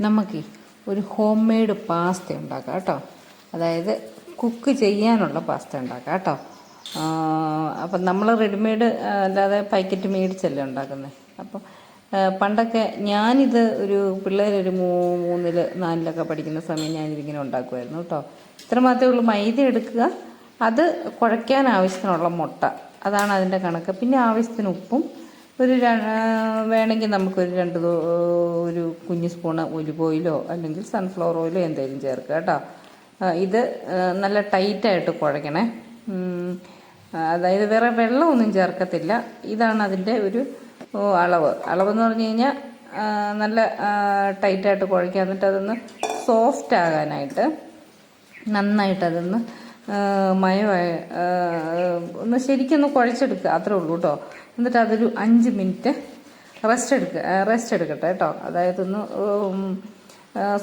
നമുക്ക് ഒരു home made pasta ഉണ്ടാക്കാം കേട്ടോ. അതായത് കുക്ക് ചെയ്യാനുള്ള പാസ്ത ഉണ്ടാക്കാം കേട്ടോ. അപ്പം നമ്മൾ റെഡിമെയ്ഡ് അല്ലാതെ പാക്കറ്റ് മേടിച്ചല്ലേ ഉണ്ടാക്കുന്നത് അപ്പം പണ്ടൊക്കെ ഞാനിത് ഒരു പിള്ളേരൊരു മൂ മൂന്നിൽ നാലിലൊക്കെ പഠിക്കുന്ന സമയം ഞാനിതിങ്ങനെ ഉണ്ടാക്കുമായിരുന്നു കേട്ടോ. ഇത്ര മാത്രമേ ഉള്ളൂ. മൈദ എടുക്കുക. അത് കുഴയ്ക്കാൻ ആവശ്യത്തിനുള്ള മുട്ട. അതാണ് അതിന്റെ കണക്ക്. പിന്നെ ആവശ്യത്തിന് ഉപ്പും ഒരു വേണമെങ്കിൽ നമുക്കൊരു രണ്ട് ഒരു കുഞ്ഞു സ്പൂണ് ഒലിവ് ഓയിലോ അല്ലെങ്കിൽ സൺഫ്ലവർ ഓയിലോ എന്തെങ്കിലും ചേർക്കുക കേട്ടോ. ഇത് നല്ല ടൈറ്റായിട്ട് കുഴയ്ക്കണേ. അതായത് വേറെ വെള്ളമൊന്നും ചേർക്കത്തില്ല. ഇതാണ് അതിന്റെ ഒരു അളവ്. അളവെന്ന് പറഞ്ഞു കഴിഞ്ഞാൽ നല്ല ടൈറ്റായിട്ട് കുഴയ്ക്കുക. എന്നിട്ട് അതൊന്ന് സോഫ്റ്റ് ആകാനായിട്ട് നന്നായിട്ട് അതൊന്ന് മയമായി ഒന്ന് ശരിക്കൊന്ന് കുഴച്ചെടുക്കുക അത്രേ ഉള്ളൂ കേട്ടോ എന്നിട്ട് അതൊരു അഞ്ച് മിനിറ്റ് റെസ്റ്റ് എടുക്കുക റെസ്റ്റ് എടുക്കട്ടെ കേട്ടോ അതായത് ഒന്ന്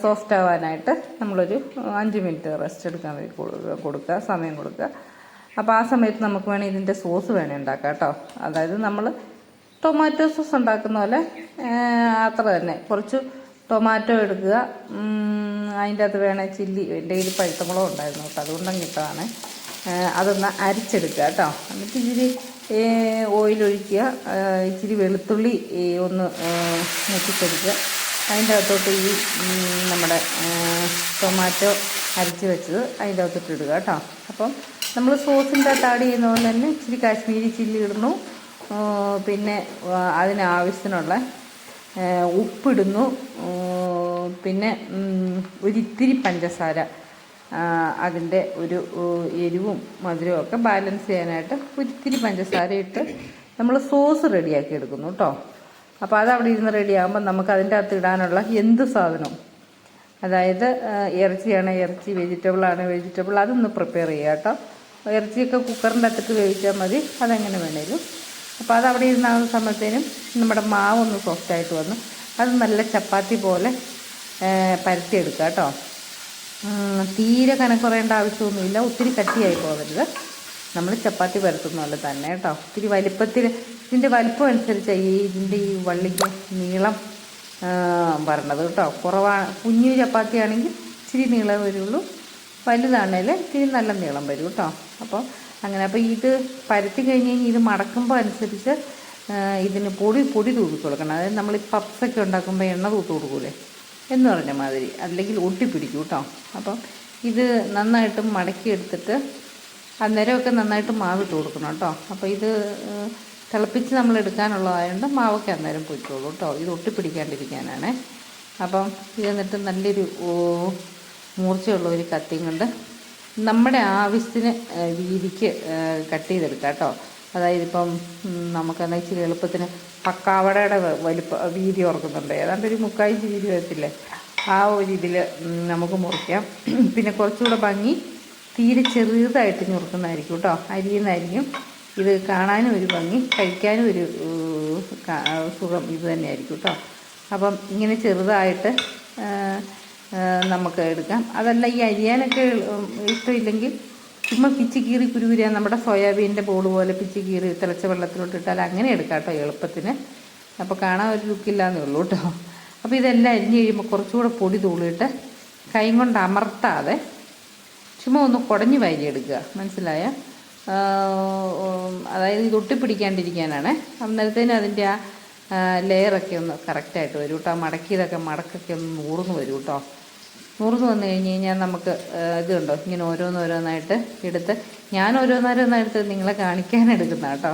സോഫ്റ്റ് ആവാനായിട്ട് നമ്മളൊരു അഞ്ച് മിനിറ്റ് റെസ്റ്റ് എടുക്കാൻ കൊടുക്കുക സമയം കൊടുക്കുക അപ്പോൾ ആ സമയത്ത് നമുക്ക് വേണേൽ ഇതിന്റെ സോസ് വേണേൽ ഉണ്ടാക്കാം കേട്ടോ അതായത് നമ്മൾ ടൊമാറ്റോ സോസ് ഉണ്ടാക്കുന്ന പോലെ അത്ര തന്നെ. കുറച്ച് ടൊമാറ്റോ എടുക്കുക. അതിന്റെ അകത്ത് വേണേൽ ചില്ലി എന്റെ കയ്യിൽ പഴുത്തമുളക് ഉണ്ടായിരുന്നു കേട്ടോ. അതുകൊണ്ടങ്ങ് ഇട്ടതാണ്. ആ, അതൊന്ന് അരിച്ചെടുക്കുക കേട്ടോ. എന്നിട്ട് ഇച്ചിരി ഓയിലൊഴിക്കുക ഇച്ചിരി വെളുത്തുള്ളി ഒന്ന് മുട്ടിച്ചെടുക്കുക അതിന്റെ അകത്തോട്ട് ഈ നമ്മുടെ ടൊമാറ്റോ അരച്ച് വെച്ചത് അതിന്റെ അകത്തോട്ട് ഇടുക കേട്ടോ. അപ്പം നമ്മൾ സോസിന്റെ അകത്ത് ആഡ് ചെയ്യുന്ന പോലെ തന്നെ ഇച്ചിരി കാശ്മീരി ചില്ലി ഇടുന്നു. പിന്നെ അതിനാവശ്യത്തിനുള്ള ഉപ്പിടുന്നു. പിന്നെ ഒരിത്തിരി പഞ്ചസാര. അതിന്റെ ഒരു എരിവും മധുരവും ഒക്കെ ബാലൻസ് ചെയ്യാനായിട്ട് ഒരിത്തിരി പഞ്ചസാര ഇട്ട് നമ്മൾ സോസ് റെഡിയാക്കി എടുക്കുന്നു കേട്ടോ അപ്പോൾ അത് അവിടെ ഇരുന്ന് റെഡിയാകുമ്പോൾ നമുക്ക് അതിന്റെ അകത്ത് ഇടാനുള്ള എന്ത് സാധനവും? അതായത് ഇറച്ചിയാണ് ഇറച്ചി വെജിറ്റബിൾ ആണ് വെജിറ്റബിൾ അതൊന്ന് പ്രിപ്പയർ ചെയ്യുക കേട്ടോ ഇറച്ചിയൊക്കെ കുക്കറിന്റെ അകത്തിട്ട് വേവിച്ചാൽ മതി. അതെങ്ങനെ വേണേലും അപ്പോൾ അത് അവിടെ ഇരുന്നാകുന്ന സമയത്തേനും നമ്മുടെ മാവ് മാവൊന്ന് സോഫ്റ്റായിട്ട് വന്നു. അത് നല്ല ചപ്പാത്തി പോലെ പരത്തിയെടുക്കുക കേട്ടോ. തീരെ കനക്കുറയേണ്ട ആവശ്യമൊന്നുമില്ല. ഒത്തിരി കട്ടിയായി പോകരുത്. നമ്മൾ ചപ്പാത്തി പരത്തുന്ന പോലെ തന്നെ കേട്ടോ. ഒത്തിരി വലിപ്പത്തിൽ ഇതിന്റെ വലിപ്പം അനുസരിച്ചാണ് ഈ ഇതിന്റെ ഈ വള്ളിക്ക് നീളം പറഞ്ഞത് കേട്ടോ. കുറവാണ് കുഞ്ഞു ചപ്പാത്തി ആണെങ്കിൽ ഇച്ചിരി നീളം വരുള്ളൂ. വലുതാണെങ്കിൽ ഇത്തിരി നല്ല നീളം വരും കേട്ടോ. അപ്പോൾ അങ്ങനെ. അപ്പോൾ ഇത് പരത്തി കഴിഞ്ഞ് കഴിഞ്ഞ് ഇത് മടക്കുമ്പോൾ അനുസരിച്ച് ഇതിന് പൊടി പൊടി തൂക്കി കൊടുക്കണം. അതായത് നമ്മൾ ഈ പപ്സൊക്കെ ഉണ്ടാക്കുമ്പോൾ എണ്ണ തൂത്ത് കൊടുക്കൂലേ? എന്ന് പറഞ്ഞ മാതിരി. അല്ലെങ്കിൽ ഒട്ടിപ്പിടിക്കും കേട്ടോ അപ്പം ഇത് നന്നായിട്ട് മടക്കി എടുത്തിട്ട് അന്നേരമൊക്കെ നന്നായിട്ട് മാവ് ഇട്ട് കൊടുക്കണം കേട്ടോ അപ്പോൾ ഇത് തിളപ്പിച്ച് നമ്മൾ എടുക്കാനുള്ളതായതുകൊണ്ട് മാവൊക്കെ അന്നേരം പൊയ്ക്കോളൂ കേട്ടോ ഇത് ഒട്ടിപ്പിടിക്കാണ്ടിരിക്കാനാണ് അപ്പം ഇത് എന്നിട്ട് നല്ലൊരു മൂർച്ചയുള്ള ഒരു കത്തിയും കൊണ്ട് നമ്മുടെ ആവശ്യത്തിന് വീതിക്ക് കട്ട് ചെയ്തെടുക്കാം കേട്ടോ. അതായത് ഇപ്പം നമുക്ക് നമുക്കെന്താ ഇച്ചിരി എളുപ്പത്തിന് പക്കാവടയുടെ വലുപ്പ വീതി ഓർക്കുന്നുണ്ട്. ഏതാണ്ട് ഒരു മുക്കായിഞ്ച് വീതി വരത്തില്ലേ? ആ ഒരു ഇതിൽ നമുക്ക് മുറിക്കാം. പിന്നെ കുറച്ചുകൂടെ ഭംഗി തീരെ ചെറുതായിട്ട് ഞുറുക്കുന്നതായിരിക്കും കേട്ടോ. അരിയുന്നതായിരിക്കും. ഇത് കാണാനും ഒരു ഭംഗി കഴിക്കാനും ഒരു സുഖം ഇത് തന്നെയായിരിക്കും കേട്ടോ. അപ്പം ഇങ്ങനെ ചെറുതായിട്ട് നമുക്ക് എടുക്കാം. അതല്ല ഈ അരിയാനൊക്കെ ഇഷ്ടമില്ലെങ്കിൽ ചുമ്മാ പിച്ചി കീറി കുരുകുരിയാൻ നമ്മുടെ സോയാബീന്റെ ബോൾ പോലെ പിച്ചി കീറി തിളച്ച വെള്ളത്തിലോട്ട് ഇട്ടാൽ അങ്ങനെ എടുക്കാം കേട്ടോ എളുപ്പത്തിന്. അപ്പോൾ കാണാൻ ഒരു ലുക്കില്ലാന്നേ ഉള്ളൂ കേട്ടോ. അപ്പോൾ ഇതെല്ലാം അരിഞ്ഞ് കഴിയുമ്പോൾ കുറച്ചുകൂടെ പൊടി തൂളിയിട്ട് കൈ കൊണ്ട് അമർത്താതെ ചുമ്മാ ഒന്ന് കുടഞ്ഞു വാരിയെടുക്കുക. മനസ്സിലായ? അതായത് ഇത് ഒട്ടിപ്പിടിക്കാണ്ടിരിക്കാനാണ്. അന്നേരത്തേന് അതിന്റെ ആ ലെയറൊക്കെ ഒന്ന് കറക്റ്റായിട്ട് വരും കേട്ടോ. മടക്കിയതൊക്കെ മടക്കൊക്കെ ഒന്ന് നൂറുന്ന് വരും കേട്ടോ. നൂർന്ന് വന്നു കഴിഞ്ഞ് കഴിഞ്ഞാൽ നമുക്ക് ഇതുണ്ടോ? ഇങ്ങനെ ഓരോന്നോരോന്നായിട്ട് എടുത്ത് ഞാൻ ഓരോന്നോരോന്നായിട്ട് നിങ്ങളെ കാണിക്കാൻ എടുക്കുന്ന കേട്ടോ.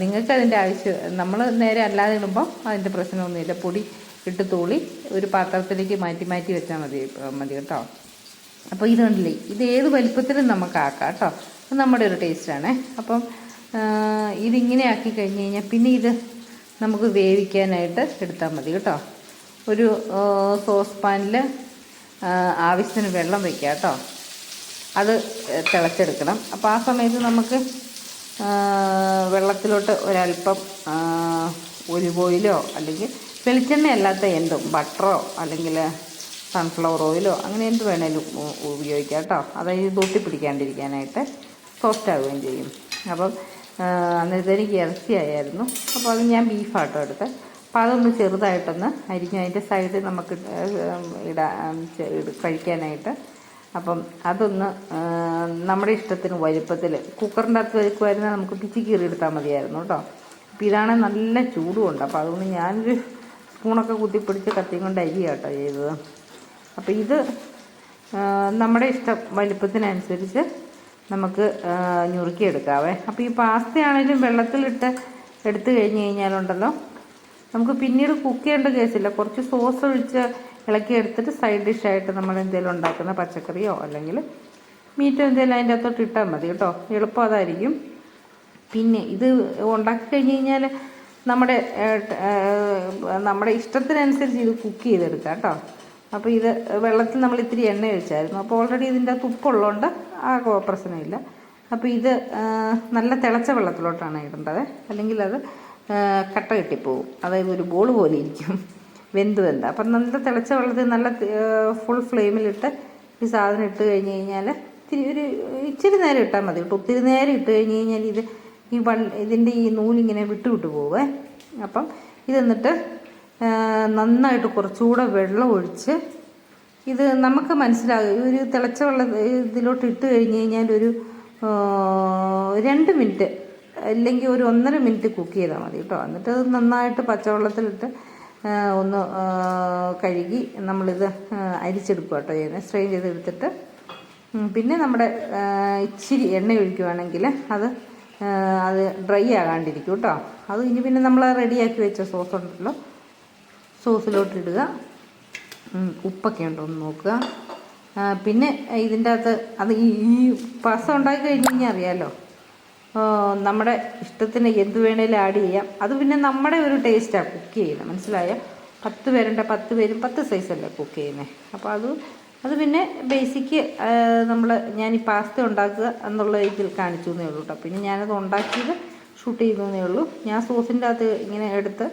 നിങ്ങൾക്ക് അതിന്റെ ആവശ്യം നമ്മൾ നേരെ അല്ലാതെ ഇടുമ്പോൾ അതിന്റെ പ്രശ്നമൊന്നുമില്ല. പൊടി ഇട്ട് തൂളി ഒരു പാത്രത്തിലേക്ക് മാറ്റി മാറ്റി വെച്ചാൽ മതി മതി കേട്ടോ. അപ്പോൾ ഇതുണ്ടല്ലേ ഇത് ഏത് വലിപ്പത്തിലും നമുക്ക് ആക്കാം കേട്ടോ. അത് നമ്മുടെ ഒരു ടേസ്റ്റാണ് അപ്പം ഇതിങ്ങനെ ആക്കി കഴിഞ്ഞ് കഴിഞ്ഞാൽ പിന്നെ ഇത് നമുക്ക് വേവിക്കാനായിട്ട് എടുത്താൽ മതി കേട്ടോ. ഒരു സോസ് പാനിൽ ആവശ്യത്തിന് വെള്ളം വയ്ക്കുക കേട്ടോ. അത് തിളച്ചെടുക്കണം. അപ്പോൾ ആ സമയത്ത് നമുക്ക് വെള്ളത്തിലോട്ട് ഒരല്പം ഒലിവ് ഓയിലോ അല്ലെങ്കിൽ വെളിച്ചെണ്ണ അല്ലാത്ത എന്തും ബട്ടറോ അല്ലെങ്കിൽ സൺഫ്ലവർ ഓയിലോ അങ്ങനെ എന്ത് വേണേലും ഉപയോഗിക്കാം കേട്ടോ. അതായത് തൊട്ടി പിടിക്കാണ്ടിരിക്കാനായിട്ട് സോഫ്റ്റ് ആവുകയും ചെയ്യും. അപ്പം അന്നേരത്തേക്ക് ഇറച്ചി ആയിരുന്നു അപ്പോൾ അത് ഞാൻ ബീഫാട്ടോ എടുത്ത് അപ്പോൾ അതൊന്ന് ചെറുതായിട്ടൊന്ന് അരിഞ്ഞ് അതിന്റെ സൈഡ് നമുക്ക് ഇടാ കഴിക്കാനായിട്ട്. അപ്പം അതൊന്ന് നമ്മുടെ ഇഷ്ടത്തിന് വലുപ്പത്തിൽ കുക്കറിന്റെ അകത്ത് വയ്ക്കുമായിരുന്നാൽ നമുക്ക് പിച്ചി കീറി എടുത്താൽ മതിയായിരുന്നു കേട്ടോ. അപ്പം ഇതാണ് നല്ല ചൂടുമുണ്ട് അപ്പോൾ അതുകൊണ്ട് ഞാനൊരു സ്പൂണൊക്കെ കുത്തിപ്പിടിച്ച് കത്തിയും കൊണ്ട് അരി കേട്ടോ ചെയ്തത്. അപ്പോൾ ഇത് നമ്മുടെ ഇഷ്ടം വലുപ്പത്തിനനുസരിച്ച് നമുക്ക് ഞുറുക്കിയെടുക്കാവേ. അപ്പോൾ ഈ പാസ്തയാണെങ്കിലും വെള്ളത്തിലിട്ട് എടുത്തു കഴിഞ്ഞ് കഴിഞ്ഞാലുണ്ടല്ലോ നമുക്ക് പിന്നീട് കുക്ക് ചെയ്യേണ്ട കേസില്ല കുറച്ച് സോസ് ഒഴിച്ച് ഇളക്കി എടുത്തിട്ട് സൈഡ് ഡിഷായിട്ട് നമ്മൾ എന്തെങ്കിലും ഉണ്ടാക്കുന്ന പച്ചക്കറിയോ അല്ലെങ്കിൽ മീറ്റോ എന്തെങ്കിലും അതിന്റെ അകത്തോട്ട് ഇട്ടാൽ മതി കേട്ടോ. എളുപ്പം അതായിരിക്കും. പിന്നെ ഇത് ഉണ്ടാക്കി കഴിഞ്ഞ് കഴിഞ്ഞാൽ നമ്മുടെ നമ്മുടെ ഇഷ്ടത്തിനനുസരിച്ച് ഇത് കുക്ക് ചെയ്തെടുക്കാം കേട്ടോ. അപ്പോൾ ഇത് വെള്ളത്തിൽ നമ്മൾ ഇത്തിരി എണ്ണ ഒഴിച്ചായിരുന്നു. അപ്പോൾ ഓൾറെഡി ഇതിന്റെ തുപ്പുള്ളതുകൊണ്ട് ആ പ്രശ്നമില്ല. അപ്പോൾ ഇത് നല്ല തിളച്ച വെള്ളത്തിലോട്ടാണ് ഇടേണ്ടത്. അല്ലെങ്കിൽ അത് കട്ട കെട്ടിപ്പോവും. അതായത് ഒരു ബോൾ പോലെ ഇരിക്കും. വെന്ത് വെന്ത് അപ്പം നല്ല തിളച്ച വെള്ളത്തിൽ നല്ല ഫുൾ ഫ്ലെയിമിലിട്ട് ഈ സാധനം ഇട്ട് കഴിഞ്ഞ് കഴിഞ്ഞാൽ ഇത്തിരി ഒരു ഇച്ചിരി നേരം ഇട്ടാൽ മതി കേട്ടോ. ഒത്തിരി നേരം ഇട്ട് കഴിഞ്ഞ് കഴിഞ്ഞാൽ ഇത് ഈ വൺ ഇതിന്റെ ഈ നൂലിങ്ങനെ വിട്ടു വിട്ടു പോവേ. അപ്പം ഇതെന്നിട്ട് നന്നായിട്ട് കുറച്ചുകൂടെ വെള്ളം ഒഴിച്ച് ഇത് നമുക്ക് മനസ്സിലാകും. ഒരു തിളച്ച വെള്ളം ഇതിലോട്ട് ഇട്ട് കഴിഞ്ഞ് കഴിഞ്ഞാൽ ഒരു രണ്ട് മിനിറ്റ് അല്ലെങ്കിൽ ഒരു ഒന്നര മിനിറ്റ് കുക്ക് ചെയ്താൽ മതി കേട്ടോ. എന്നിട്ട് അത് നന്നായിട്ട് പച്ചവെള്ളത്തിലിട്ട് ഒന്ന് കഴുകി നമ്മളിത് അരിച്ചെടുക്കുക കേട്ടോ. ചെയ്യുന്നത് സ്ട്രെയിൻ ചെയ്തെടുത്തിട്ട് പിന്നെ നമ്മുടെ ഇച്ചിരി എണ്ണ ഒഴിക്കുവാണെങ്കിൽ അത് അത് ഡ്രൈ ആകാണ്ടിരിക്കും കേട്ടോ. അത് ഇനി പിന്നെ നമ്മൾ റെഡിയാക്കി വെച്ച സോസ് ഉണ്ടല്ലോ സോസിലോട്ടിടുക ഉപ്പൊക്കെ ഉണ്ടോ എന്ന് നോക്കുക. പിന്നെ ഇതിന്റെ അകത്ത് അത് ഈ പാസ്ത ഉണ്ടാക്കി കഴിഞ്ഞ് കഴിഞ്ഞാൽ അറിയാമല്ലോ നമ്മുടെ ഇഷ്ടത്തിന് എന്ത് വേണേലും ആഡ് ചെയ്യാം. അത് പിന്നെ നമ്മുടെ ഒരു ടേസ്റ്റാണ് കുക്ക് ചെയ്യുന്നത്. മനസ്സിലായ? പത്ത് പേരുണ്ട് പത്ത് പേരും പത്ത് സൈസല്ലേ കുക്ക് ചെയ്യുന്നത് അപ്പോൾ അത് അത് പിന്നെ ബേസിക്ക് നമ്മൾ ഞാൻ ഈ പാസ്ത ഉണ്ടാക്കുക എന്നുള്ള ഇതിൽ കാണിച്ചു എന്നേ ഉള്ളൂ കേട്ടോ പിന്നെ ഞാനത് ഉണ്ടാക്കിയത് ഷൂട്ട് ചെയ്യുന്നതേ ഉള്ളൂ. ഞാൻ സോസിന്റെ അകത്ത് ഇങ്ങനെ എടുത്ത്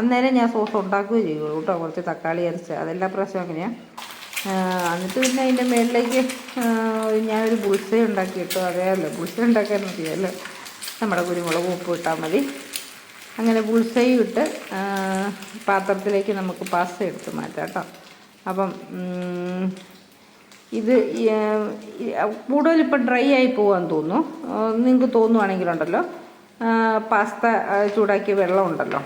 അന്നേരം ഞാൻ സോസ് ഉണ്ടാക്കുകയും ചെയ്യുള്ളൂ കേട്ടോ കുറച്ച് തക്കാളി അരച്ച്. അതെല്ലാ പ്രാവശ്യം അങ്ങനെയാണ് എന്നിട്ട് പിന്നെ അതിന്റെ മേളിലേക്ക് ആ, ഞാനൊരു ബുൾസ ഉണ്ടാക്കിയിട്ടു അറിയാമല്ലോ ബുൾസ ഉണ്ടാക്കാൻ മതിയല്ലോ നമ്മുടെ കുരുമുളക് ഉപ്പ് ഇട്ടാൽ മതി. അങ്ങനെ ബുൾസയും ഇട്ട് പാത്രത്തിലേക്ക് നമുക്ക് പാസ്ത എടുത്ത് മാറ്റാം കേട്ടോ. അപ്പം ഇത് ഇപ്പം ഡ്രൈ ആയി പോകാൻ തോന്നുന്നു. നിങ്ങൾക്ക് തോന്നുവാണെങ്കിലുണ്ടല്ലോ. പാസ്ത ചൂടാക്കിയ വെള്ളം ഉണ്ടല്ലോ.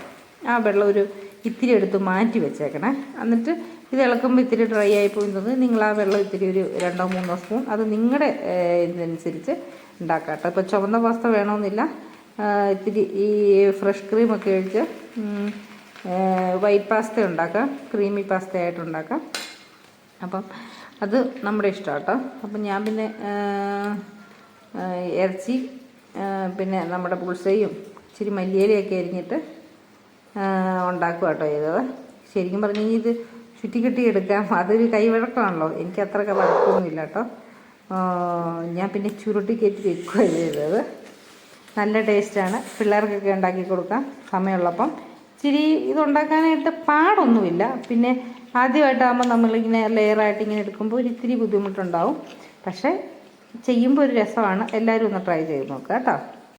ആ വെള്ളം ഒരു ഇത്തിരി എടുത്ത് മാറ്റി വെച്ചേക്കണേ. എന്നിട്ട് ഇത് ഇളക്കുമ്പോൾ ഇത്തിരി ഡ്രൈ ആയി പോകുന്നത്. നിങ്ങൾ ആ വെള്ളം ഇത്തിരി ഒരു രണ്ടോ മൂന്നോ സ്പൂൺ അത് നിങ്ങളുടെ ഇതിനനുസരിച്ച് ഉണ്ടാക്കാം കേട്ടോ. ഇപ്പോൾ ചുവന്ന പാസ്ത വേണമെന്നില്ല ഇത്തിരി ഈ ഫ്രഷ് ക്രീമൊക്കെ ഒഴിച്ച് വൈറ്റ് പാസ്ത ഉണ്ടാക്കാം. ക്രീമി പാസ്ത ആയിട്ട് ഉണ്ടാക്കാം. അപ്പം അത് നമ്മുടെ ഇഷ്ടം കേട്ടോ. അപ്പം ഞാൻ പിന്നെ ഇറച്ചി പിന്നെ നമ്മുടെ പുൾസയും ഇച്ചിരി മല്ലിയിലയൊക്കെ അരിഞ്ഞിട്ട് ഉണ്ടാക്കുക കേട്ടോ ചെയ്തത്. ശരിക്കും പറഞ്ഞു കഴിഞ്ഞാൽ ഇത് ചുറ്റിക്കെട്ടി എടുക്കാം അതൊരു കൈവഴക്കമാണല്ലോ. എനിക്ക് അത്ര വഴക്കമൊന്നുമില്ല കേട്ടോ ഞാൻ പിന്നെ ചുരുട്ടി കയറ്റി വെക്കുകയാണ് ചെയ്തത്. നല്ല ടേസ്റ്റാണ്. പിള്ളേർക്കൊക്കെ ഉണ്ടാക്കി കൊടുക്കാം. സമയമുള്ളപ്പം. ഇച്ചിരി ഇതുണ്ടാക്കാനായിട്ട് പാടൊന്നുമില്ല. പിന്നെ ആദ്യമായിട്ടാകുമ്പോൾ നമ്മളിങ്ങനെ ലെയറായിട്ട് ഇങ്ങനെ എടുക്കുമ്പോൾ ഒരു ഇത്തിരി ബുദ്ധിമുട്ടുണ്ടാവും. പക്ഷേ ചെയ്യുമ്പോൾ ഒരു രസമാണ്. എല്ലാവരും ഒന്ന് ട്രൈ ചെയ്ത് നോക്കുക കേട്ടോ.